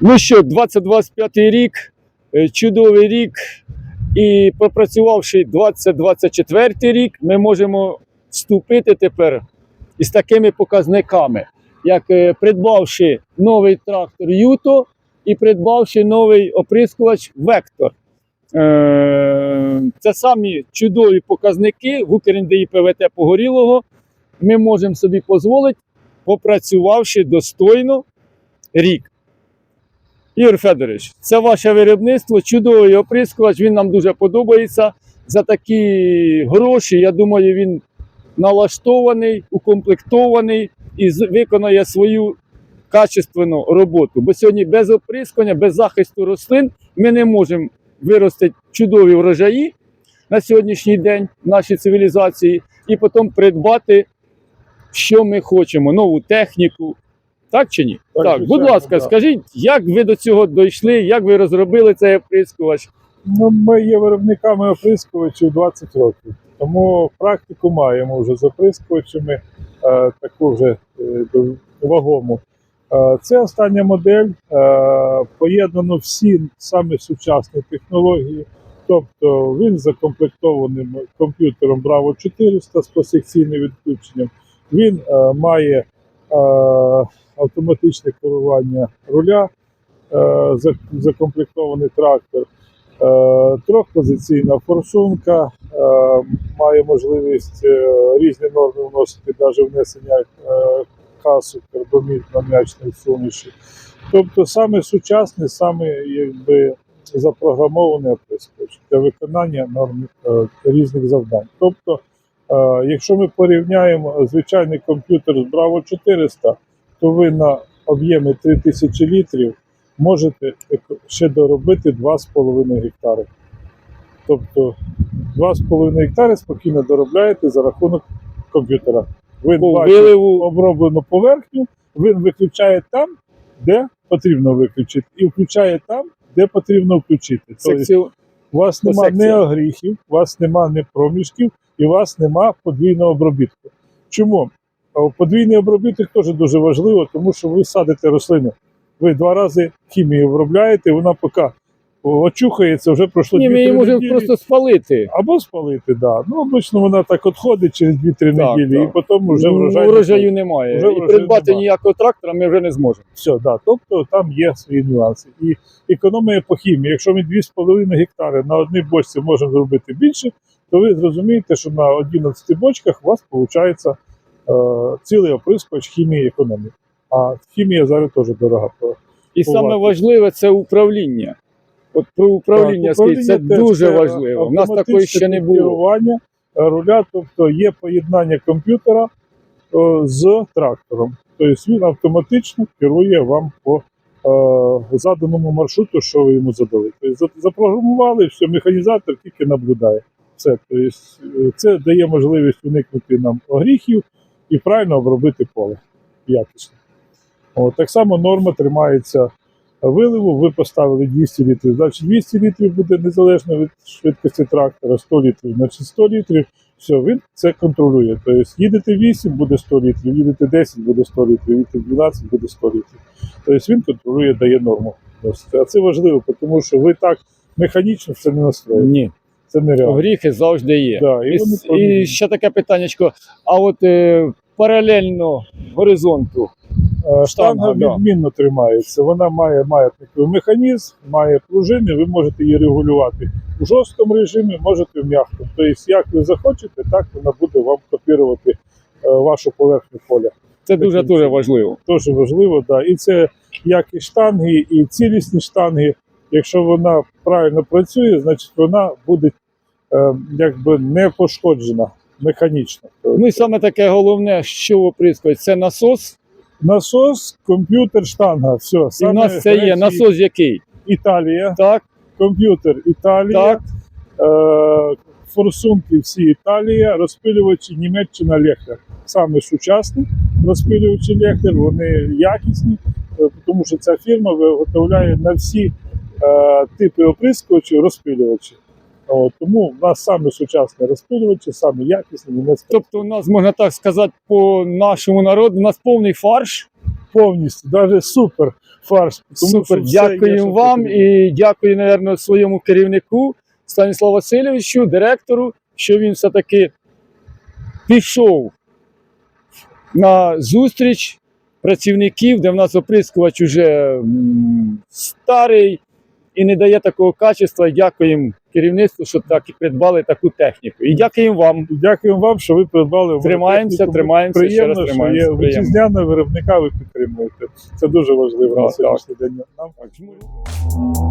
Ну що, 2025 рік, е, чудовий рік. І попрацювавши 2024 рік, ми можемо вступити тепер із такими показниками, як е, придбавши новий трактор Юто і придбавши новий оприскувач Вектор. Е, Це самі чудові показники в УКРНДІ ПВТ Погорілого. Ми можемо собі дозволити, попрацювавши достойно рік. Ігор Федорович, це ваше виробництво, чудовий оприскувач, він нам дуже подобається. За такі гроші, я думаю, він налаштований, укомплектований і виконає свою качественну роботу. Бо сьогодні без оприскування, без захисту рослин ми не можемо виростити чудові врожаї на сьогоднішній день в нашій цивілізації і потім придбати, що ми хочемо, нову техніку. Так чи ні? Так, Так, будь ласка, да. скажіть, як ви до цього дійшли, як ви розробили цей оприскувач? Ну, ми є виробниками оприскувачів 20 років, тому практику маємо вже з оприскувачами, е, таку вже е, вагому. Е, це остання модель, е, поєднано всі саме сучасні технології. Тобто він закомплектований комп'ютером Bravo 400 з посекційним відключенням. Він е, має автоматичне керування руля, е, закомплектований трактор. Е, Трьохпозиційна форсунка е, має можливість е, різні норми вносити, навіть внесення е, касу, карбамід м'ячні суміші. Тобто саме сучасний, саме якби запрограмований оприскувач для виконання норм е, різних завдань. Тобто, е, якщо ми порівняємо звичайний комп'ютер з Bravo 400, то ви на об'ємі 3000 літрів можете ще доробити 2,5 гектари. Тобто 2,5 гектари спокійно доробляєте за рахунок комп'ютера. Бачить виливу оброблену поверхню, він виключає там, де потрібно виключити, і включає там, де потрібно включити. Тобто у вас по нема ні огріхів, у вас нема ні проміжків, і у вас нема подвійного обробітку. Чому? Подвійний обробіток теж дуже важливо, тому що ви садите рослину. Ви два рази хімію обробляєте, вона поки очухається, вже пройшло Ні, ми 2-3 її можемо просто спалити. Або спалити, да. Ну, обично вона так відходить через 2-3 Так, неділі, так. і потім вже Ну, врожай. Врожаю немає. Вже і придбати немає. ніякого трактора ми вже не зможемо. Все, да. Тобто там є свої нюанси. І економія по хімії. Якщо ми 2,5 гектари на одній бочці можемо зробити більше, то ви зрозумієте, що на 11 бочках у вас виходить е, цілий оприскувач хімії економії. А хімія зараз теж дорога. І саме важливе це управління. От про управління, Так, скажіть, це управління дуже важливо. У нас такої ще не було. керування руля, тобто є поєднання комп'ютера е, з трактором. Тобто він автоматично керує вам по е, заданому маршруту, що ви йому задали. Тобто запрограмували, все, механізатор тільки наблюдає. Все. Тобто, це дає можливість уникнути нам огріхів і правильно обробити поле якісно. От, так само норма тримається виливу, ви поставили 200 літрів, значить 200 літрів буде незалежно від швидкості трактора, 100 літрів, значить 100 літрів, все, він це контролює. Тобто їдете 8, буде 100 літрів, їдете 10, буде 100 літрів, їдете 12, буде 100 літрів. Тобто він контролює, дає норму. А це важливо, тому що ви так механічно це не настроїте. Ні, Це нереально. гріхи завжди є. Да, і І, вони і ще таке питаннячко. А от е, паралельно горизонту. Е, Штанга Штанга, да. відмінно тримається. Вона має маятниковий механізм, має пружини, ви можете її регулювати у жорсткому режимі, можете в м'якому. Тобто, як ви захочете, так вона буде вам копірувати е, вашу поверхню поля. Це дуже дуже важливо. Теж важливо, да. І це як і штанги, і цілісні штанги. Якщо вона правильно працює, значить вона буде якби не пошкоджена механічно. Ну і саме таке головне, що оприскують, це насос. Насос, комп'ютер, штанга. Все, І в нас це є насос який? Італія, Так, комп'ютер Італія, так. е, форсунки всі Італія, розпилювачі Німеччина Лехлер. Саме сучасні розпилювачі Лехлер, вони якісні, е, тому що ця фірма виготовляє на всі е, типи оприскувачів розпилювачі. От, тому в нас саме сучасні розпилювачі, саме якісні німецькі. Тобто, у нас можна так сказати, по нашому народу, у нас повний фарш. повністю, навіть супер фарш. Тому Супер, дякую вам потрібно. і дякую, напевно, своєму керівнику Станіславу Васильовичу, директору, що він все-таки пішов на зустріч працівників, де в нас оприскувач уже старий і не дає такого качества. Дякуємо керівництву, що так і придбали таку техніку. І дякуємо вам. І Дякуємо вам, що ви придбали. Тримаємося, техніку. тримаємося, ще Приємно, тримаємося. що є приємно. вітчизняного виробника, ви підтримуєте. Це дуже важливо Так, на сьогоднішній день. Нам.